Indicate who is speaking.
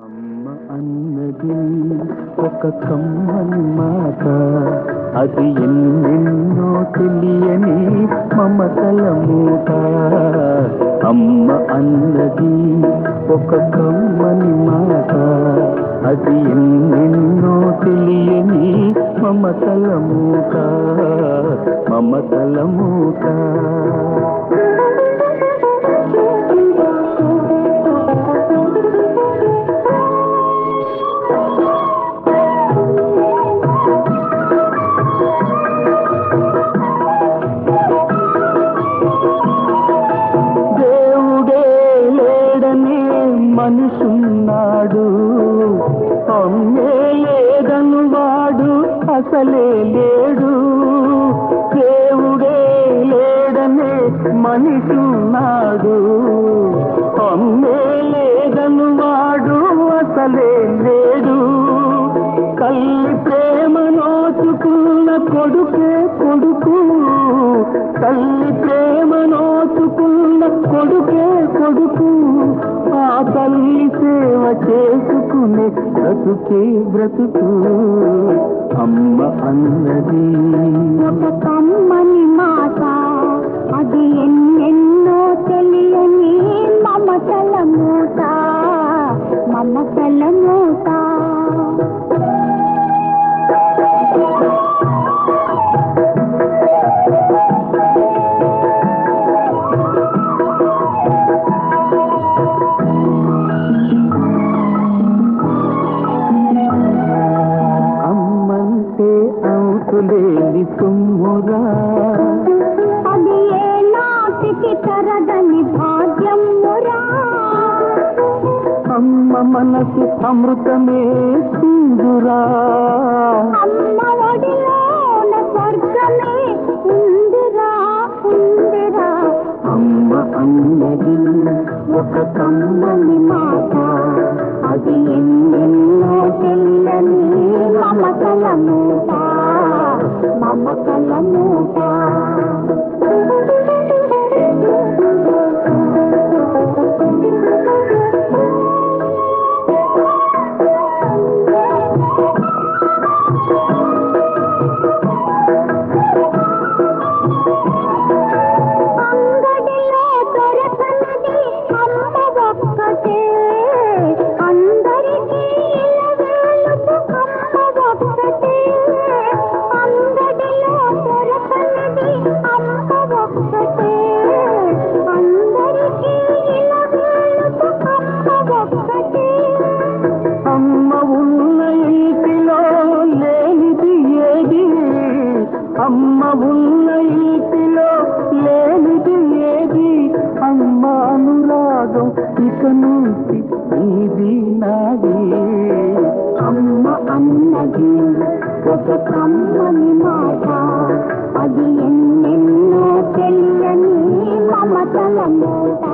Speaker 1: అమ్మ అన్నది ఒక కమ్మని మాట. అది ఎన్నెన్నో తెలియని మమతల మూట. అమ్మ అన్నది ఒక కమ్మని మాట. అది ఎన్నెన్నో తెలియని మమతల మూట. మమతల మూట. అమ్మే లేదను వాడు అసలే లేడు. దేవుడే లేడనే మనిషున్నాడు అమ్మే లేదను వాడు అసలే లేడు. కల్లి ప్రేమ నోచుకున్న కొడుకే కొడుకు. తల్లి ప్రేమ నోచుకున్న కొడుకే కొడుకు. ఆ తల్లి సేవ చేసి
Speaker 2: में रत के व्रत को
Speaker 1: అమ్మ మనసు అమృతమే సింధురా
Speaker 2: అమ్మ ఒడిలోన స్వర్గమే ఉందిరా ఉందిరా.
Speaker 1: అమ్మ అన్నది ఒక కమ్మని మాట.
Speaker 2: అది ఎన్నెన్నో తెల్లని మమతల మూట. మమతల మూట.
Speaker 1: అనురాగం ఇక నుంచి ఇది నాది.
Speaker 2: అమ్మ అన్నది ఒక కమ్మని మాట. అది ఎన్నెన్నో తెలియని మమతల మూట.